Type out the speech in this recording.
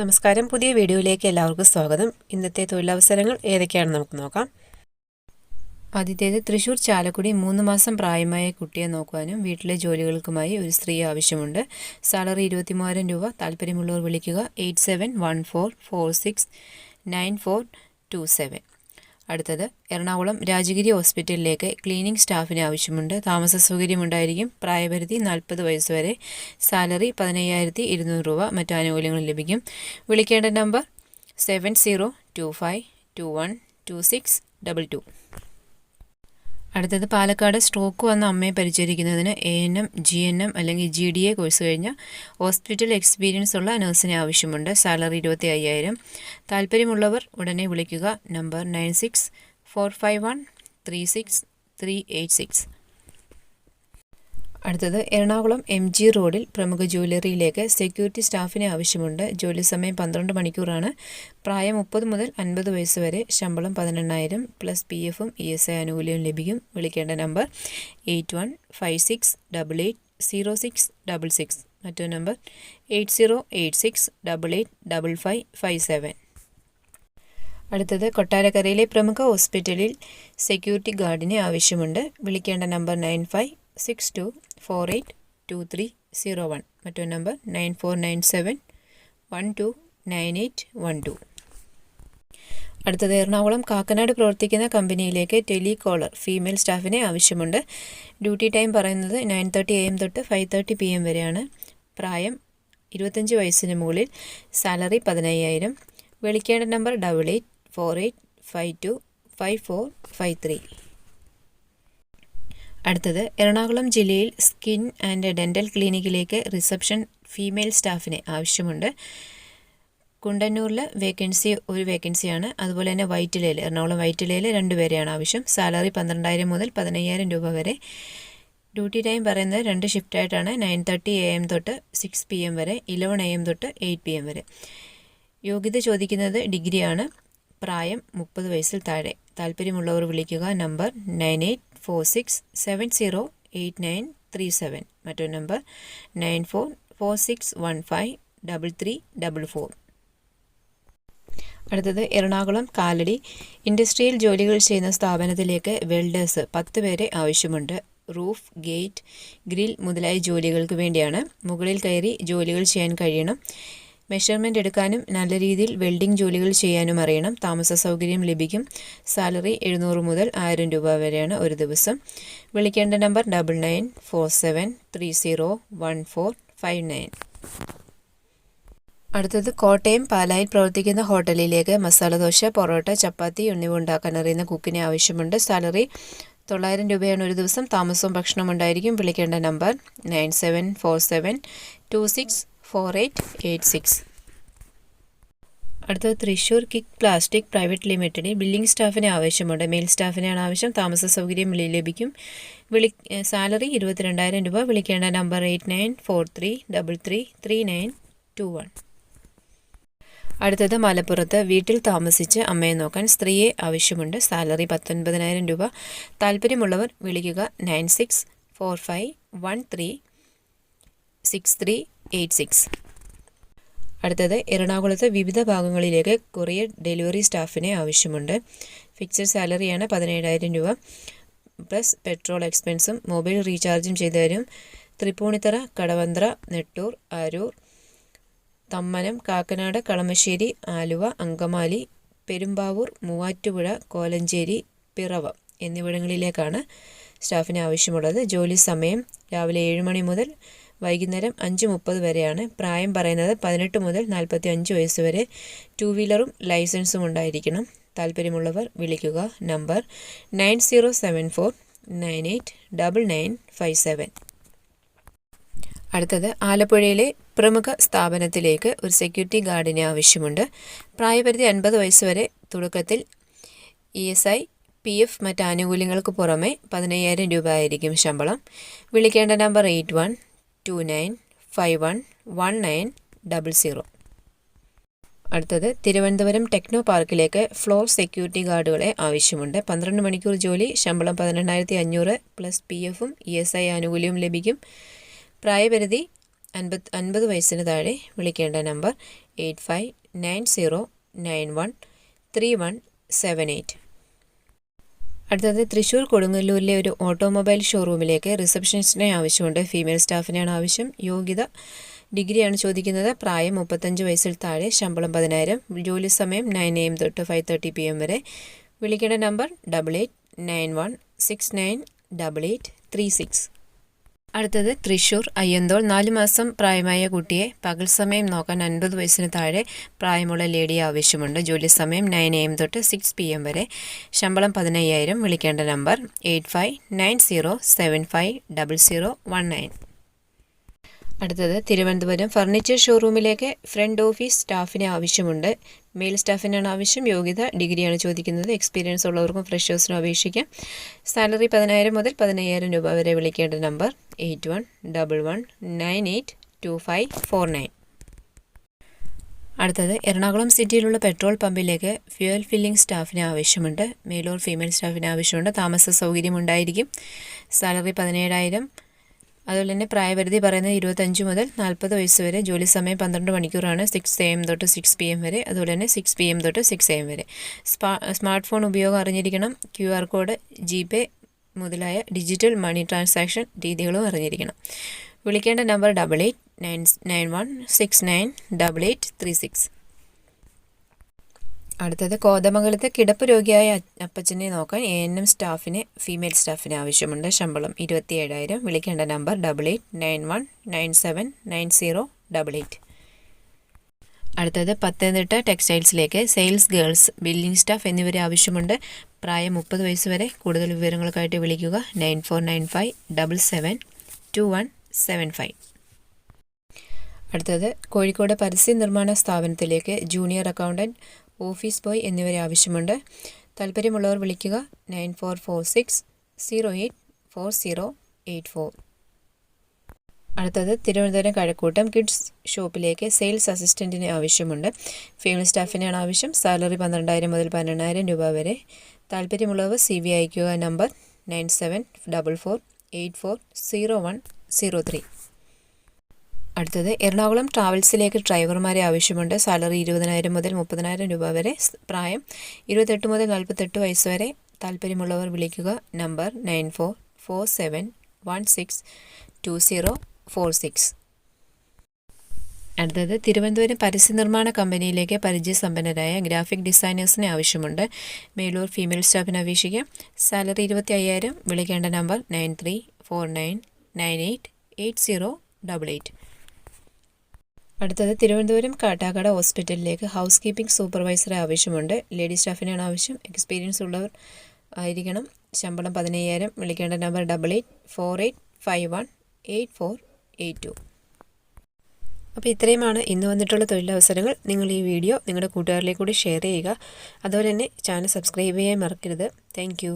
നമസ്കാരം. പുതിയ വീഡിയോയിലേക്ക് എല്ലാവർക്കും സ്വാഗതം. ഇന്നത്തെ തൊഴിലവസരങ്ങൾ ഏതൊക്കെയാണെന്ന് നമുക്ക് നോക്കാം. ആദ്യത്തേത് തൃശൂർ ചാലക്കുടി മൂന്ന് മാസം പ്രായമായ കുട്ടിയെ നോക്കുവാനും വീട്ടിലെ ജോലികൾക്കുമായി ഒരു സ്ത്രീ ആവശ്യമുണ്ട്. സാലറി ഇരുപത്തി മൂവായിരം രൂപ. താല്പര്യമുള്ളവർ വിളിക്കുക. Eight seven one four four six nine four two seven. അടുത്തത് എറണാകുളം രാജഗിരി ഹോസ്പിറ്റലിലേക്ക് ക്ലീനിംഗ് സ്റ്റാഫിന് ആവശ്യമുണ്ട്. താമസ സൗകര്യമുണ്ടായിരിക്കും. പ്രായപരിധി നാൽപ്പത് വയസ്സ് വരെ. സാലറി പതിനയ്യായിരത്തി ഇരുന്നൂറ് രൂപ. മറ്റു ആനുകൂല്യങ്ങൾ ലഭിക്കും. വിളിക്കേണ്ട number seven zero two five two one two six double two. അടുത്തത് പാലക്കാട് സ്ട്രോക്ക് വന്ന അമ്മയെ പരിചരിക്കുന്നതിന് A N M G N M അല്ലെങ്കിൽ ജി ഡി എ കോഴ്സ് കഴിഞ്ഞ ഹോസ്പിറ്റൽ എക്സ്പീരിയൻസ് ഉള്ള നഴ്സിനെ ആവശ്യമുണ്ട്. സാലറി ഇരുപത്തി അയ്യായിരം താല്പര്യമുള്ളവർ ഉടനെ വിളിക്കുക. Number nine six four five one three six three eight six അടുത്തത് എറണാകുളം എം ജി റോഡിൽ പ്രമുഖ ജ്വല്ലറിയിലേക്ക് സെക്യൂരിറ്റി സ്റ്റാഫിനെ ആവശ്യമുണ്ട്. ജോലി സമയം പന്ത്രണ്ട് മണിക്കൂറാണ്. പ്രായം മുപ്പത് മുതൽ അൻപത് വയസ്സ് വരെ ശമ്പളം പതിനെണ്ണായിരം പ്ലസ് പി എഫും ഇ എസ് ഐ ആനുകൂല്യവും ലഭിക്കും. വിളിക്കേണ്ട number eight one five six double eight zero six double six. മറ്റൊരു number eight zero eight six double eight double five five seven. അടുത്തത് കൊട്ടാരക്കരയിലെ പ്രമുഖ ഹോസ്പിറ്റലിൽ സെക്യൂരിറ്റി ഗാർഡിനെ ആവശ്യമുണ്ട്. വിളിക്കേണ്ട number nine five six two four eight two three zero one മറ്റൊരു number nine four nine seven one two nine eight one two അടുത്തത് എറണാകുളം കാക്കനാട് പ്രവർത്തിക്കുന്ന കമ്പനിയിലേക്ക് ടെലികോളർ ഫീമെയിൽ സ്റ്റാഫിനെ ആവശ്യമുണ്ട്. ഡ്യൂട്ടി ടൈം പറയുന്നത് നയൻ തേർട്ടി എ എം തൊട്ട് ഫൈവ് തേർട്ടി പി എം വരെയാണ്. പ്രായം ഇരുപത്തഞ്ച് വയസ്സിന് മുകളിൽ. സാലറി പതിനയ്യായിരം. വിളിക്കേണ്ട number double eight four eight five two five four five three അടുത്തത് എറണാകുളം ജില്ലയിൽ സ്കിൻ ആൻഡ് ഡെന്റൽ ക്ലിനിക്കിലേക്ക് റിസപ്ഷൻ ഫീമെയിൽ സ്റ്റാഫിനെ ആവശ്യമുണ്ട്. കുണ്ടന്നൂരിൽ വേക്കൻസി ഒരു വേക്കൻസിയാണ്. അതുപോലെ തന്നെ വൈറ്റിലയിൽ എറണാകുളം വൈറ്റിലയിൽ രണ്ടുപേരെയാണ് ആവശ്യം. സാലറി പന്ത്രണ്ടായിരം മുതൽ പതിനയ്യായിരം രൂപ വരെ. ഡ്യൂട്ടി ടൈം പറയുന്നത് രണ്ട് ഷിഫ്റ്റായിട്ടാണ്. നയൻ തേർട്ടി എ എം തൊട്ട് സിക്സ് പി എം വരെ ഇലവൺ എ എം തൊട്ട് എയ്റ്റ് പി എം വരെ. യോഗ്യത ചോദിക്കുന്നത് ഡിഗ്രിയാണ്. പ്രായം മുപ്പത് വയസ്സിൽ താഴെ. താല്പര്യമുള്ളവർ വിളിക്കുക. Number nine eight four six seven zero eight nine three seven. മറ്റൊരു number nine four four six one five double three double four. അടുത്തത് എറണാകുളം കാലടി. ഇൻഡസ്ട്രിയൽ ജോലികൾ ചെയ്യുന്ന സ്ഥാപനത്തിലേക്ക് വെൽഡേഴ്സ് പത്ത് പേരെ ആവശ്യമുണ്ട്. റൂഫ് ഗേറ്റ് ഗ്രിൽ മുതലായ ജോലികൾക്ക് വേണ്ടിയാണ്. മുകളിൽ കയറി ജോലികൾ ചെയ്യാൻ കഴിയണം. മെഷർമെന്റ് എടുക്കാനും നല്ല രീതിയിൽ വെൽഡിംഗ് ജോലികൾ ചെയ്യാനും അറിയണം. താമസ സൗകര്യം ലഭിക്കും. സാലറി എഴുന്നൂറ് മുതൽ ആയിരം രൂപ വരെയാണ് ഒരു ദിവസം. വിളിക്കേണ്ട number double nine four seven three zero one four five nine അടുത്തത് കോട്ടയം പാലായിൽ പ്രവർത്തിക്കുന്ന ഹോട്ടലിലേക്ക് മസാല ദോശ പൊറോട്ട ചപ്പാത്തി എന്നിവ ഉണ്ടാക്കാൻ അറിയുന്ന കുക്കിനെ ആവശ്യമുണ്ട്. സാലറി തൊള്ളായിരം രൂപയാണ് ഒരു ദിവസം. താമസവും ഭക്ഷണവും ഉണ്ടായിരിക്കും. വിളിക്കേണ്ട number nine seven four seven two six four eight eight six അടുത്തത് തൃശ്ശൂർ കിക്ക് പ്ലാസ്റ്റിക് പ്രൈവറ്റ് ലിമിറ്റഡിൽ ബില്ലിംഗ് സ്റ്റാഫിനെ ആവശ്യമുണ്ട്. മെയിൽ സ്റ്റാഫിനെയാണ് ആവശ്യം. താമസ സൗകര്യം വിളി ലഭിക്കും. വിളി സാലറി ഇരുപത്തിരണ്ടായിരം രൂപ. വിളിക്കേണ്ട number eight nine four three double three three nine two one അടുത്തത് മലപ്പുറത്ത് വീട്ടിൽ താമസിച്ച് അമ്മയെ നോക്കാൻ സ്ത്രീയെ ആവശ്യമുണ്ട്. സാലറി പത്തൊൻപതിനായിരം രൂപ. താല്പര്യമുള്ളവർ വിളിക്കുക nine six four five one three six three eight six. അടുത്തത് എറണാകുളത്ത് വിവിധ ഭാഗങ്ങളിലേക്ക് കൊറിയർ ഡെലിവറി സ്റ്റാഫിനെ ആവശ്യമുണ്ട്. ഫിക്സഡ് സാലറിയാണ് പതിനേഴായിരം രൂപ. പ്ലസ് പെട്രോൾ എക്സ്പെൻസും മൊബൈൽ റീചാർജും ചെയ്തു തരും തൃപ്പൂണിത്തറ കടവന്ത്ര നെട്ടൂർ ആരൂർ തമ്മനം കാക്കനാട് കളമശ്ശേരി ആലുവ അങ്കമാലി പെരുമ്പാവൂർ മൂവാറ്റുപുഴ കോലഞ്ചേരി പിറവ എന്നിവിടങ്ങളിലേക്കാണ് സ്റ്റാഫിന് ആവശ്യമുള്ളത്. ജോലി സമയം രാവിലെ ഏഴ് മണി മുതൽ വൈകുന്നേരം അഞ്ച് മുപ്പത് വരെയാണ്. പ്രായം പറയുന്നത് പതിനെട്ട് മുതൽ നാൽപ്പത്തി അഞ്ച് വയസ്സ് വരെ ടു വീലറും ലൈസൻസും ഉണ്ടായിരിക്കണം. താല്പര്യമുള്ളവർ വിളിക്കുക. Number nine zero seven four nine eight double nine five seven. അടുത്തത് ആലപ്പുഴയിലെ പ്രമുഖ സ്ഥാപനത്തിലേക്ക് ഒരു സെക്യൂരിറ്റി ഗാർഡിനെ ആവശ്യമുണ്ട്. പ്രായപരിധി അൻപത് വയസ്സ് വരെ. തുടക്കത്തിൽ E S I P F മറ്റ് ആനുകൂല്യങ്ങൾക്ക് പുറമെ പതിനയ്യായിരം രൂപ ആയിരിക്കും ശമ്പളം. വിളിക്കേണ്ട number eight one two nine five one one nine double zero അടുത്തത് തിരുവനന്തപുരം ടെക്നോ പാർക്കിലേക്ക് ഫ്ലോർ സെക്യൂരിറ്റി ഗാർഡുകളെ ആവശ്യമുണ്ട്. പന്ത്രണ്ട് മണിക്കൂർ ജോലി ശമ്പളം പതിനെണ്ണായിരത്തി അഞ്ഞൂറ് പ്ലസ് പി എഫും ഇ എസ് ഐ ആനുകൂല്യവും ലഭിക്കും. പ്രായപരിധി അൻപത് അൻപത് വയസ്സിന് താഴെ വിളിക്കേണ്ട number eight five nine zero nine one three one seven eight അടുത്തത് തൃശ്ശൂർ കൊടുങ്ങല്ലൂരിലെ ഒരു ഓട്ടോമൊബൈൽ ഷോറൂമിലേക്ക് റിസപ്ഷനിസ്റ്റിനെ ആവശ്യമുണ്ട്. ഫീമെയിൽ സ്റ്റാഫിനെയാണ് ആവശ്യം. യോഗ്യത ഡിഗ്രിയാണ് ചോദിക്കുന്നത്. പ്രായം മുപ്പത്തഞ്ച് വയസ്സിൽ താഴെ ശമ്പളം പതിനായിരം. ജോലി സമയം നയൻ എ എം തൊട്ട് ഫൈവ് തേർട്ടി പി എം വരെ. വിളിക്കേണ്ട number double eight nine one six nine double eight three six. അടുത്തത് തൃശൂർ. അയ്യന്തോൾ നാലു മാസം പ്രായമായ കുട്ടിയെ പകൽ സമയം നോക്കാൻ അൻപത് വയസ്സിന് താഴെ പ്രായമുള്ള ലേഡി ആവശ്യമുണ്ട്. ജോലി സമയം നയൻ എ എം തൊട്ട് സിക്സ് പി എം വരെ. ശമ്പളം പതിനയ്യായിരം. വിളിക്കേണ്ട number eight five nine zero seven five double zero one nine അടുത്തത് തിരുവനന്തപുരം ഫർണിച്ചർ ഷോറൂമിലേക്ക് ഫ്രണ്ട് ഓഫീസ് സ്റ്റാഫിനെ ആവശ്യമുണ്ട്. മെയിൽ സ്റ്റാഫിനാണ് ആവശ്യം. യോഗ്യത ഡിഗ്രിയാണ് ചോദിക്കുന്നത്. എക്സ്പീരിയൻസ് ഉള്ളവർക്കും ഫ്രഷേഴ്സിനും അപേക്ഷിക്കാം. സാലറി പതിനായിരം മുതൽ പതിനയ്യായിരം രൂപ വരെ വിളിക്കേണ്ട number eight one double one nine eight two five four nine. അടുത്തത് എറണാകുളം സിറ്റിയിലുള്ള പെട്രോൾ പമ്പിലേക്ക് ഫ്യൂൽ ഫില്ലിംഗ് സ്റ്റാഫിന് ആവശ്യമുണ്ട്. മെയിൽ ഓർ ഫീമെയിൽ സ്റ്റാഫിന് ആവശ്യമുണ്ട്. താമസ സൗകര്യം ഉണ്ടായിരിക്കും. സാലറി പതിനേഴായിരം. അതുപോലെ തന്നെ പ്രായപരിധി പറയുന്നത് ഇരുപത്തഞ്ച് മുതൽ നാൽപ്പത് വയസ്സ് വരെ ജോലി സമയം പന്ത്രണ്ട് മണിക്കൂറാണ് സിക്സ് എ എം തൊട്ട് സിക്സ് പി എം വരെ അതുപോലെ തന്നെ സിക്സ് പി എം തൊട്ട് സിക്സ് എ എം വരെ. സ്മാർട്ട് ഫോൺ ഉപയോഗം അറിഞ്ഞിരിക്കണം Q R code G Pay മുതലായ ഡിജിറ്റൽ മണി ട്രാൻസാക്ഷൻ രീതികളും അറിഞ്ഞിരിക്കണം. വിളിക്കേണ്ട number double eight nine nine one six nine double eight three six അടുത്തത് കോതമംഗലത്ത് കിടപ്പ് രോഗിയായ അപ്പച്ചനെ നോക്കാൻ എ എൻ എം സ്റ്റാഫിന് ഫീമെയിൽ സ്റ്റാഫിന് ആവശ്യമുണ്ട്. ശമ്പളം ഇരുപത്തി ഏഴായിരം വിളിക്കേണ്ട number double eight nine one nine seven nine zero double eight. അടുത്തത് പത്തനംതിട്ട ടെക്സ്റ്റൈൽസിലേക്ക് സെയിൽസ് ഗേൾസ് ബില്ലിംഗ് സ്റ്റാഫ് എന്നിവരെ ആവശ്യമുണ്ട്. പ്രായം മുപ്പത് വയസ്സ് വരെ. കൂടുതൽ വിവരങ്ങൾക്കായിട്ട് വിളിക്കുക nine four nine five double seven two one seven five. അടുത്തത് കോഴിക്കോട് പരസ്യ നിർമ്മാണ സ്ഥാപനത്തിലേക്ക് ജൂനിയർ അക്കൗണ്ടന്റ് ഓഫീസ് ബോയ് എന്നിവരെ ആവശ്യമുണ്ട്. താല്പര്യമുള്ളവർ വിളിക്കുക nine four four six zero eight four zero eight four. അടുത്തത് തിരുവനന്തപുരം കഴക്കൂട്ടം കിഡ്സ് ഷോപ്പിലേക്ക് സെയിൽസ് അസിസ്റ്റന്റിന് ആവശ്യമുണ്ട്. ഫീമെയിൽ സ്റ്റാഫിനാണ് ആവശ്യം. സാലറി പന്ത്രണ്ടായിരം മുതൽ പന്ത്രണ്ടായിരം രൂപ വരെ. താല്പര്യമുള്ളവർ സി വി അയക്കുക number nine seven double four eight four zero one zero three. അടുത്തത് എറണാകുളം ട്രാവൽസിലേക്ക് ഡ്രൈവർമാരെ ആവശ്യമുണ്ട്. സാലറി ഇരുപതിനായിരം മുതൽ മുപ്പതിനായിരം രൂപ വരെ പ്രായം ഇരുപത്തെട്ട് മുതൽ നാൽപ്പത്തെട്ട് വയസ്സ് വരെ. താല്പര്യമുള്ളവർ വിളിക്കുക. Number nine four four seven one six two zero four six. അടുത്തത് തിരുവനന്തപുരം പരസ്യ നിർമ്മാണ കമ്പനിയിലേക്ക് പരിചയസമ്പന്നരായ ഗ്രാഫിക് ഡിസൈനേഴ്സിനെ ആവശ്യമുണ്ട്. മേലൂർ ഫീമെയിൽ സ്റ്റാഫിന് അപേക്ഷിക്കാം. സാലറി ഇരുപത്തി അയ്യായിരം വിളിക്കേണ്ട number nine three four nine nine eight eight zero double eight. അടുത്തത് തിരുവനന്തപുരം കാട്ടാക്കട ഹോസ്പിറ്റലിലേക്ക് ഹൗസ് കീപ്പിംഗ് സൂപ്പർവൈസറെ ആവശ്യമുണ്ട്. ലേഡി സ്റ്റാഫിനാണ് ആവശ്യം. എക്സ്പീരിയൻസ് ഉള്ളവർ ആയിരിക്കണം. ശമ്പളം പതിനയ്യായിരം. വിളിക്കേണ്ട number double eight four eight five one eight four eight two. അപ്പോൾ ഇത്രയുമാണ് ഇന്ന് വന്നിട്ടുള്ള തൊഴിലവസരങ്ങൾ. നിങ്ങൾ ഈ വീഡിയോ നിങ്ങളുടെ കൂട്ടുകാരിലേക്ക് കൂടി ഷെയർ ചെയ്യുക. അതുപോലെ തന്നെ ചാനൽ സബ്സ്ക്രൈബ് ചെയ്യാൻ മറക്കരുത്. താങ്ക്